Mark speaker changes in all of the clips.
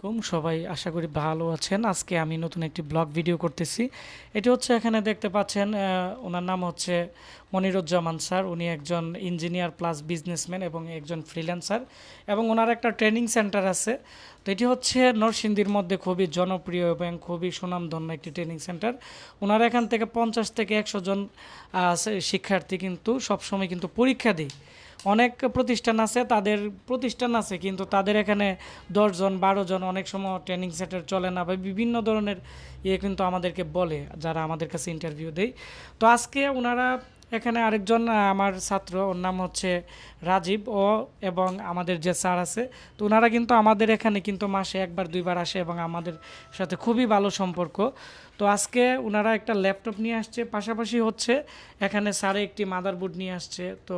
Speaker 1: আলাইকুম, সবাই আশা করি ভালো আছেন। আজকে আমি নতুন একটি ব্লগ ভিডিও করতেছি। এটি হচ্ছে এখানে দেখতে পাচ্ছেন ওনার নাম হচ্ছে মনিরুজ্জামান স্যার। উনি একজন ইঞ্জিনিয়ার প্লাস বিজনেসম্যান এবং একজন ফ্রিল্যান্সার এবং ওনার একটা ট্রেনিং সেন্টার আছে। তো এটি হচ্ছে নরসিংদীর মধ্যে খুবই জনপ্রিয় এবং খুবই সুনামধন্য একটি ট্রেনিং সেন্টার। ওনারা এখান থেকে পঞ্চাশ থেকে একশো জন শিক্ষার্থী কিন্তু সবসময় কিন্তু পরীক্ষা দেয়। অনেক প্রতিষ্ঠান আছে, তাদের প্রতিষ্ঠান আছে, কিন্তু তাদের এখানে দশজন জন অনেক সময় ট্রেনিং সেন্টার চলে না বা বিভিন্ন ধরনের ইয়ে কিন্তু আমাদেরকে বলে, যারা আমাদের কাছে ইন্টারভিউ দেয়। তো আজকে ওনারা এখানে আরেকজন আমার ছাত্র, ওর নাম হচ্ছে রাজীব ও এবং আমাদের যে স্যার আছে, তো ওনারা কিন্তু আমাদের এখানে কিন্তু মাসে একবার, দুইবার আসে এবং আমাদের সাথে খুবই ভালো সম্পর্ক। তো আজকে ওনারা একটা ল্যাপটপ নিয়ে আসছে, পাশাপাশি হচ্ছে এখানে স্যারে একটি মাদারবোর্ড নিয়ে আসছে, তো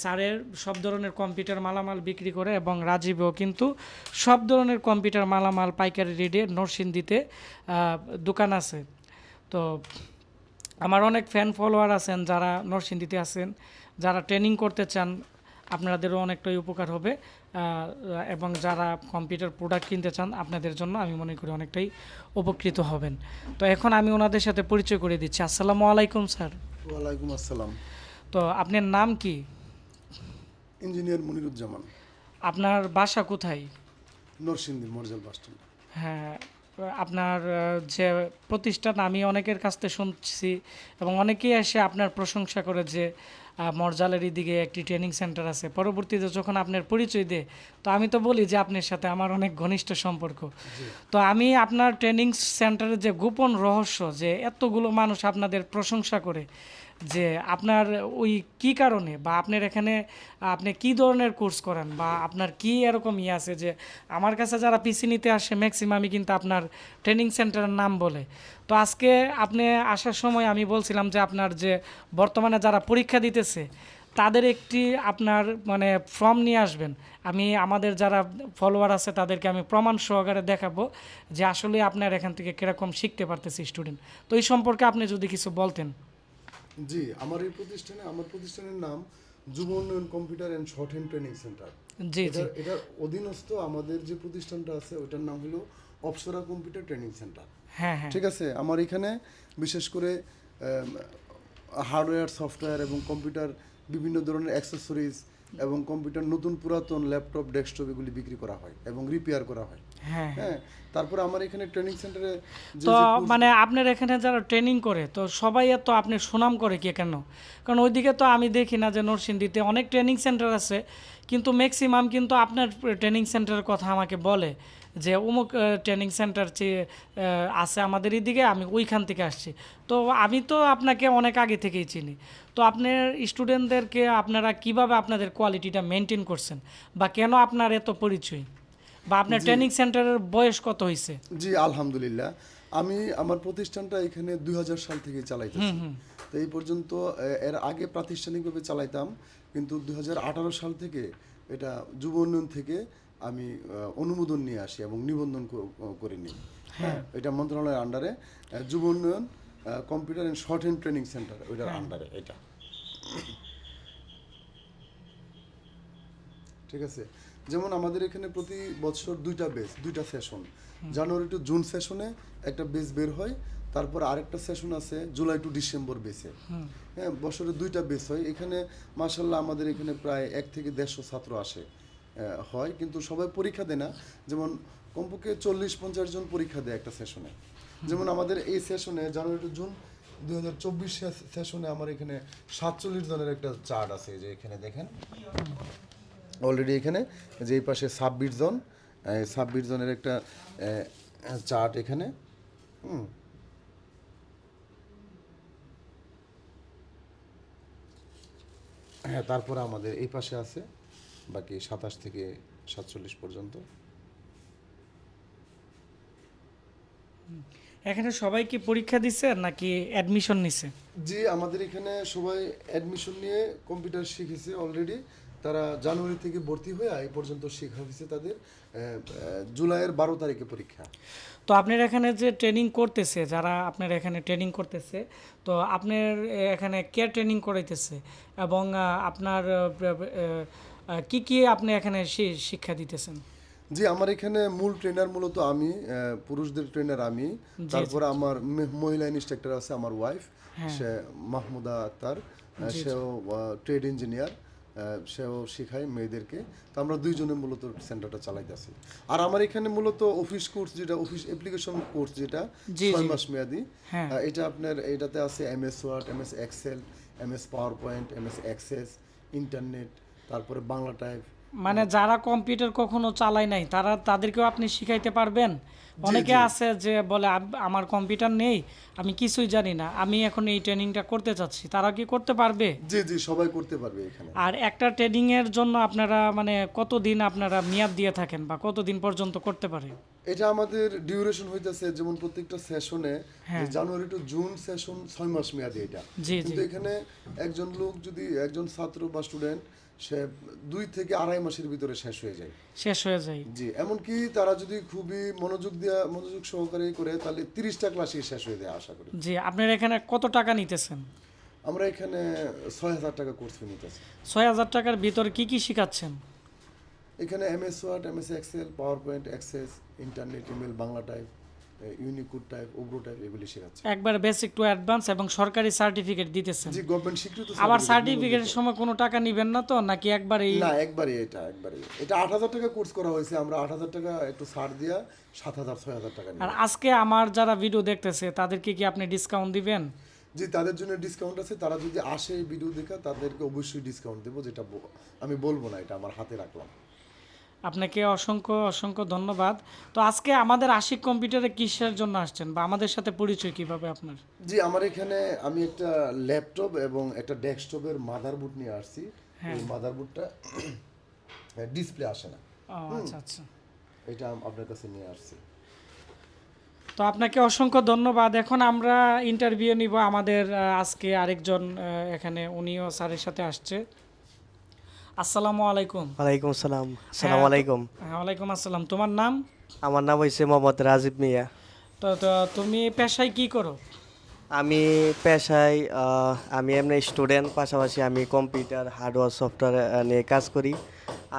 Speaker 1: স্যারের সব ধরনের কম্পিউটার মালামাল বিক্রি করে এবং রাজীবও কিন্তু সব ধরনের কম্পিউটার মালামাল পাইকারি রেডে নরসিংদীতে দোকান আছে। তো আমার অনেক ফ্যান ফলোয়ার আছেন যারা নরসিংদীতে আছেন যারা ট্রেনিং করতে চান আপনাদেরও অনেকটাই উপকার হবে। এবং যারা কম্পিউটার প্রোডাক্ট কিনতে চান আপনাদের জন্য আমি মনে করি অনেকটাই উপকৃত হবেন। তো এখন আমি ওনাদের সাথে পরিচয় করে দিচ্ছি। আসসালামু আলাইকুম স্যার।
Speaker 2: ওয়ালাইকুম আসসালাম।
Speaker 1: তো আপনার নাম কি?
Speaker 2: ইঞ্জিনিয়ার মনিরুজ্জামান।
Speaker 1: আপনার বাসা কোথায়?
Speaker 2: Narsingdi Marjal bus stand.
Speaker 1: হ্যাঁ আপনার যে প্রতিষ্ঠান আমি অনেকের কাছ থেকে শুনছি এবং অনেকেই এসে আপনার প্রশংসা করে যে মরজালের দিকে একটি ট্রেনিং সেন্টার আছে। পরবর্তীতে যখন আপনার পরিচয় দেয় তো আমি তো বলি যে আপনার সাথে আমার অনেক ঘনিষ্ঠ সম্পর্ক। তো আমি আপনার ট্রেনিং সেন্টারের যে গোপন রহস্য যে এতগুলো মানুষ আপনাদের প্রশংসা করে যে আপনার ওই কি কারণে বা আপনার এখানে আপনি কি ধরনের কোর্স করেন বা আপনার কি এরকম ইয়ে আছে যে আমার কাছে যারা পিসি নিতে আসে ম্যাক্সিমামই কিন্তু আপনার ট্রেনিং সেন্টারের নাম বলে। তো আজকে আপনি আসার সময় আমি বলছিলাম যে আপনার যে বর্তমানে যারা পরীক্ষা দিতেছে তাদের একটি আপনার মানে ফর্ম নিয়ে আসবেন। আমি আমাদের যারা ফলোয়ার আছে তাদেরকে আমি প্রমাণ সহকারে দেখাবো যে আসলে আপনার এখান থেকে কীরকম শিখতে পারতেছে স্টুডেন্ট তো এই সম্পর্কে আপনি যদি কিছু বলতেন।
Speaker 2: জি আমার এই প্রতিষ্ঠানে আমার প্রতিষ্ঠানের নাম যুব উন্নয়ন computer and shorthand training centre.
Speaker 1: জি জি।
Speaker 2: এটা এটার অধীনস্থ আমাদের যে প্রতিষ্ঠানটা আছে ওটার নাম হলো অপসরা কম্পিউটার ট্রেনিং সেন্টার।
Speaker 1: হ্যাঁ হ্যাঁ।
Speaker 2: ঠিক আছে? আমার এখানে বিশেষ করে হার্ডওয়্যার সফটওয়্যার এবং কম্পিউটার বিভিন্ন ধরনের অ্যাক্সেসরিজ এবং কম্পিউটার নতুন পুরাতন ল্যাপটপ ডেস্কটপ এগুলি বিক্রি করা হয় এবং রিপেয়ার করা হয়।
Speaker 1: হ্যাঁ
Speaker 2: হ্যাঁ। তারপরে আমার এখানে ট্রেনিং সেন্টারে
Speaker 1: তো মানে আপনার এখানে যারা ট্রেনিং করে তো সবাই এত আপনি সুনাম করে কে কেন? কারণ ওইদিকে তো আমি দেখি না যে নরসিংদীতে অনেক ট্রেনিং সেন্টার আছে কিন্তু ম্যাক্সিমাম কিন্তু আপনার ট্রেনিং সেন্টারের কথা আমাকে বলে। যে অমুক ট্রেনিং সেন্টার আছে আমাদের এদিকে আমি ওইখান থেকে আসছি। তো আমি তো আপনাকে অনেক আগে থেকেই চিনি। তো আপনার স্টুডেন্টদেরকে আপনারা কীভাবে আপনাদের কোয়ালিটিটা মেনটেন করছেন? বা কেন আপনার এত পরিচয়? বা আপনার ট্রেনিং সেন্টারের বয়স কত হয়েছে
Speaker 2: জি আলহামদুলিল্লাহ। আমি আমার প্রতিষ্ঠানটা এখানে দুই হাজার সাল থেকে চালাইতেছি। তো এই পর্যন্ত এর আগে প্রাতিষ্ঠানিকভাবে চালাইতাম কিন্তু দুই হাজার আঠারো সাল থেকে এটা যুব উন্নয়ন থেকে আমি অনুমোদন নিয়ে আসি এবং নিবন্ধন করে নিই। হ্যাঁ। এটা মন্ত্রণালয়ের আন্ডারে যুব উন্নয়ন computer and shorthand training centre ওইটার আন্ডারে এটা। ঠিক আছে? যেমন আমাদের এখানে প্রতি বছর দুইটা বেস দুইটা সেশন জানুয়ারি টু জুন সেশনে একটা বেস বের হয় তারপর আরেকটা সেশন আছে জুলাই টু ডিসেম্বর বেসে হ্যাঁ বছরে দুইটা বেস হয়। এখানে মাসাল্লাহ আমাদের এখানে প্রায় এক থেকে দেড়শো ছাত্র আসে। হয়, কিন্তু সবাই পরীক্ষা দেয় না। যেমন কমপক্ষে চল্লিশ, পঞ্চাশ জন পরীক্ষা দেয় একটা সেশনে যেমন আমাদের এই সেশনে জানুয়ারি টু জুন দুই হাজার চব্বিশ সেশনে আমার এখানে সাতচল্লিশ জনের একটা চার্ট আছে যে এখানে দেখেন। অলরেডি এখানে যে এই পাশে ছাব্বিশ জন ছাব্বিশ জনের একটা চার্ট এখানে। হ্যাঁ তারপরে আমাদের এই পাশে আছে। বাকি সাতাশ থেকে সাতচল্লিশ পর্যন্ত।
Speaker 1: এখানে সবাই কি পরীক্ষা দিছে নাকি অ্যাডমিশন নিছে?
Speaker 2: জি আমাদের এখানে সবাই অ্যাডমিশন নিয়ে কম্পিউটার শিখেছে অলরেডি তারা জানুয়ারি থেকে ভর্তি হয়ে এই পর্যন্ত শেখা হয়েছে তাদের জুলাইয়ের বারো তারিখে পরীক্ষা।
Speaker 1: তো আপনার এখানে যে ট্রেনিং করতেছে যারা আপনার এখানে ট্রেনিং করতেছে তো আপনার এখানে কে ট্রেনিং করাইতেছে এবং আপনার কি কি আপনি এখানে শিক্ষা দিতেছেন?
Speaker 2: জি আমার এখানে মূল ট্রেনার মূলত আমি পুরুষদের ট্রেনার আমি। তারপরে আমার মহিলা ইনস্ট্রাক্টর আছে আমার ওয়াইফ সে মাহমুদা আক্তার সেও ট্রেড ইঞ্জিনিয়ার সেও শেখায় মেয়েদেরকে। তো আমরা দুইজনে মূলত সেন্টারটা চালাইতেছি আর আমার এখানে মূলত অফিস কোর্স যেটা অফিস অ্যাপ্লিকেশন কোর্স যেটা ছয় মাস মেয়াদি।
Speaker 1: হ্যাঁ।
Speaker 2: এটা আপনার এটাতে আছে M S Word M S Excel M S PowerPoint M S Access internet তারপরে বাংলা টাইপ
Speaker 1: মানে যারা কম্পিউটার কখনো চালায় নাই তারা তাদেরকেও আপনি শিখাইতে পারবেন? অনেকে আছে যে বলে আমার কম্পিউটার নেই আমি কিছুই জানি না আমি এখন এই ট্রেনিংটা করতে চাচ্ছি। তারা কি করতে পারবে?
Speaker 2: জি জি সবাই করতে পারবে এখানে।
Speaker 1: আর একটা ট্রেনিং এর জন্য আপনারা মানে কতদিন আপনারা মেয়াদ দিয়ে থাকেন বা কতদিন পর্যন্ত করতে পারে?
Speaker 2: এটা আমাদের ডিউরেশন হইতেছে যেমন প্রত্যেকটা সেশনে। জানুয়ারি টু জুন সেশন ছয় মাস মেয়াদি এটা।
Speaker 1: জি জি।
Speaker 2: কিন্তু এখানে একজন লোক যদি একজন ছাত্র বা স্টুডেন্ট সে দুই থেকে আড়াই মাসের ভিতরে শেষ হয়ে যায়।
Speaker 1: শেষ হয়ে যায়।
Speaker 2: জি এমনকি তারা যদি খুবই মনোযোগ দেওয়া মনোযোগ সহকারে করে তাহলে তিরিশটা ক্লাসই শেষ হয়ে যায় আশা করি।
Speaker 1: জি আপনারা এখানে কত টাকা নিতেছেন?
Speaker 2: আমরা এখানে ছয় হাজার টাকা কোর্স ফি নিতেছি।
Speaker 1: ছয় হাজার টাকার ভিতরে কি কি শিখাচ্ছেন?
Speaker 2: এখানে M S Word M S Excel PowerPoint Access internet email Bangla type Unicode type Avro type এগুলি শেখাচ্ছে।
Speaker 1: একবার বেসিক টু অ্যাডভান্স এবং সরকারি সার্টিফিকেট দিতেছেন।
Speaker 2: জি গভর্নমেন্ট স্বীকৃত
Speaker 1: আবার সার্টিফিকেটের সময় কোনো টাকা নিবেন না তো নাকি একবারই?
Speaker 2: না একবারে এটা একবারে। এটা আট হাজার টাকা কোর্স করা হয়েছে আমরা আট হাজার টাকা একটু ছাড় দিয়া সাত হাজার ছয় হাজার টাকা নিই
Speaker 1: আর আজকে আমার যারা ভিডিও দেখতেছে তাদেরকে কি আপনি ডিসকাউন্ট দিবেন?
Speaker 2: জি তাদের জন্য ডিসকাউন্ট আছে তারা যদি আসে ভিডিও দেখা তাদেরকে অবশ্যই ডিসকাউন্ট দেবো যেটা আমি বলব না এটা আমার হাতে রাখলাম।
Speaker 1: আপনাকে অসংখ্য অসংখ্য ধন্যবাদ। তো আজকে আমাদের আশিক কম্পিউটারে কিসের জন্য আসছেন বা আমাদের সাথে পরিচয় কীভাবে আপনার?
Speaker 2: জি আমার এখানে আমি একটা ল্যাপটপ এবং একটা ডেস্কটপের মাদারবোর্ড নিয়ে আসছি। এই মাদারবোর্ডটা ডিসপ্লে আসে না।
Speaker 1: আচ্ছা আচ্ছা।
Speaker 2: এটা আপনার কাছে নিয়ে আসছি।
Speaker 1: তো আপনাকে অসংখ্য ধন্যবাদ। এখন আমরা ইন্টারভিউ নিব আমাদের আজকে আরেকজন এখানে উনিও স্যারের সাথে আসছে। আসসালামু আলাইকুম।
Speaker 3: ওয়ালাইকুম সালাম সালাম আলাইকুম
Speaker 1: হ্যাঁ ওয়ালাইকুম আসসালাম। তোমার নাম?
Speaker 3: আমার নাম হয়েছে মোহাম্মদ রাজীব মিয়া।
Speaker 1: তো তো তুমি পেশায় কি করো?
Speaker 3: আমি পেশায় আমি এমনি স্টুডেন্ট পাশাপাশি আমি কম্পিউটার হার্ডওয়্যার সফটওয়্যার নিয়ে কাজ করি।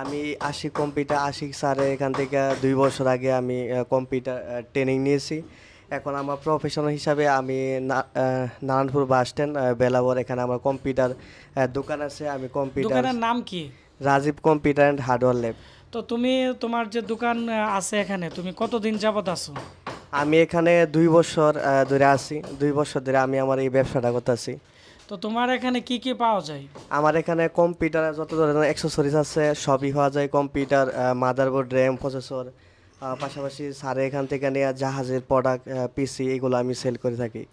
Speaker 3: আমি আশিক কম্পিউটার আশিক স্যারে এখান থেকে দুই বছর আগে আমি কম্পিউটার ট্রেনিং নিয়েছি। এখন আমার প্রফেশনাল হিসাবে আমি নারায়ণপুর বাস স্ট্যান্ড বেলাবর এখানে আমার কম্পিউটার দোকান আছে আমি কম্পিউটার
Speaker 1: দোকানের নাম কি?
Speaker 3: Rajib computer and hardware lab
Speaker 1: তো তুমি তোমার যে দোকান আছে এখানে তুমি কতদিন যাবত আছো?
Speaker 3: আমি এখানে দুই বছর ধরে আছি। দুই বছর ধরে আমি আমার এই ব্যবসাটা করতেছি।
Speaker 1: তো তোমার এখানে কি কি পাওয়া যায়?
Speaker 3: আমার এখানে কম্পিউটার যত ধরনের অ্যাক্সেসরিজ আছে সবই পাওয়া যায়। কম্পিউটার মাদারবোর্ড র্যাম প্রসেসর পাশাপাশি স্যারে এখান থেকে নেওয়া জাহাজের প্রোডাক্ট পিসি এগুলো আমি সেল করে থাকি।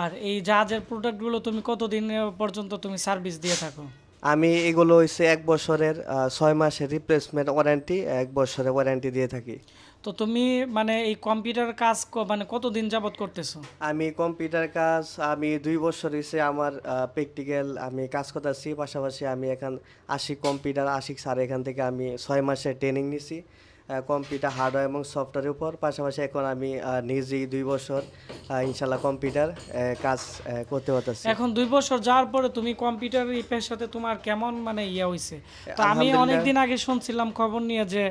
Speaker 1: আর এই জাহাজের প্রোডাক্টগুলো তুমি কতদিন পর্যন্ত তুমি সার্ভিস দিয়ে থাকো?
Speaker 3: আমি এগুলো হচ্ছে এক বছরের ছয় মাসের রিপ্লেসমেন্ট ওয়ারেন্টি এক বছরের ওয়ারেন্টি দিয়ে থাকি।
Speaker 1: তো তুমি মানে এই কম্পিউটার কাজ মানে কতদিন যাবত করতেছো?
Speaker 3: আমি কম্পিউটার কাজ আমি দুই বছর হয়েছে আমার প্র্যাকটিক্যাল আমি কাজ করতেছি পাশাপাশি আমি এখন আশিক কম্পিউটার আশিক স্যার এখান থেকে আমি ছয় মাসের ট্রেনিং নিছি। কম্পিউটার হার্ডওয়্যার এবং সফটওয়্যারের উপর। পাশাপাশি এখন আমি নিজেই দুই বছর ইনশাল্লাহ কম্পিউটার কাজ করতে পারতেছি।
Speaker 1: এখন দুই বছর যাওয়ার পরে তুমি কম্পিউটার এই পেশাতে তোমার কেমন মানে ইয়ে হয়েছে তো আমি অনেকদিন আগে শুনছিলাম খবর নিয়ে যে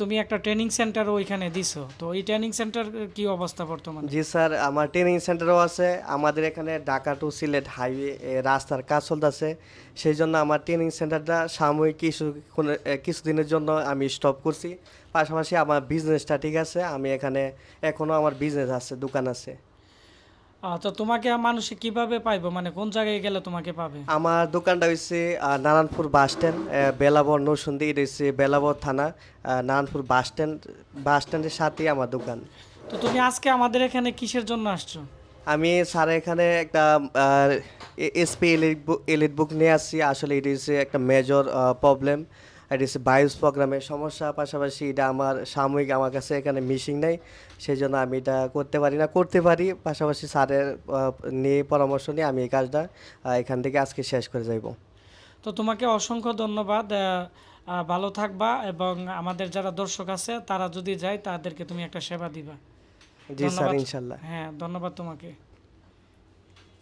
Speaker 1: তুমি একটা ট্রেনিং সেন্টার ওইখানে দিছো। তো এই ট্রেনিং সেন্টার কি অবস্থা বর্তমানে?
Speaker 3: জি স্যার আমার ট্রেনিং সেন্টারও আছে। আমাদের এখানে ঢাকা টু সিলেট হাইওয়ে রাস্তার কাজ চলতেছে। সেই জন্য আমার ট্রেনিং সেন্টারটা সাময়িক কিছু কিছুদিনের জন্য আমি স্টপ করছি। পাশাপাশি আমার বিজনেসটা ঠিক আছে আমি এখানে এখনও আমার বিজনেস আছে দোকান আছে।
Speaker 1: তো তোমাকে মানুষে কীভাবে পাইবো? মানে কোন জায়গায় গেলে তোমাকে পাবে?
Speaker 3: আমার দোকানটা হচ্ছে নারায়ণপুর বাস স্ট্যান্ড বেলাবর নৌসন্দি এটা হচ্ছে বেলাবর থানা নারায়ণপুর বাস স্ট্যান্ড বাস স্ট্যান্ডের সাথেই আমার দোকান।
Speaker 1: তো তুমি আজকে আমাদের এখানে কিসের জন্য আসছো?
Speaker 3: আমি স্যার এখানে একটা SP elite book elite book নিয়ে আসছি। আসলে এটা হচ্ছে একটা মেজর প্রবলেম এটা হচ্ছে বায়োস প্রোগ্রামের সমস্যা। পাশাপাশি এটা আমার সাময়িক আমার কাছে এখানে মিসিং নেই। সেই জন্য আমি এটা করতে পারি না। করতে পারি। পাশাপাশি স্যারের নিয়ে পরামর্শ নিয়ে আমি এই কাজটা এখান থেকে আজকে শেষ করে যাইব।
Speaker 1: তো তোমাকে অসংখ্য ধন্যবাদ। ভালো থাকবা এবং আমাদের যারা দর্শক আছে তারা যদি যায় তাদেরকে তুমি একটা সেবা দিবা।
Speaker 3: জি স্যার। ইনশাল্লাহ।
Speaker 1: হ্যাঁ ধন্যবাদ তোমাকে।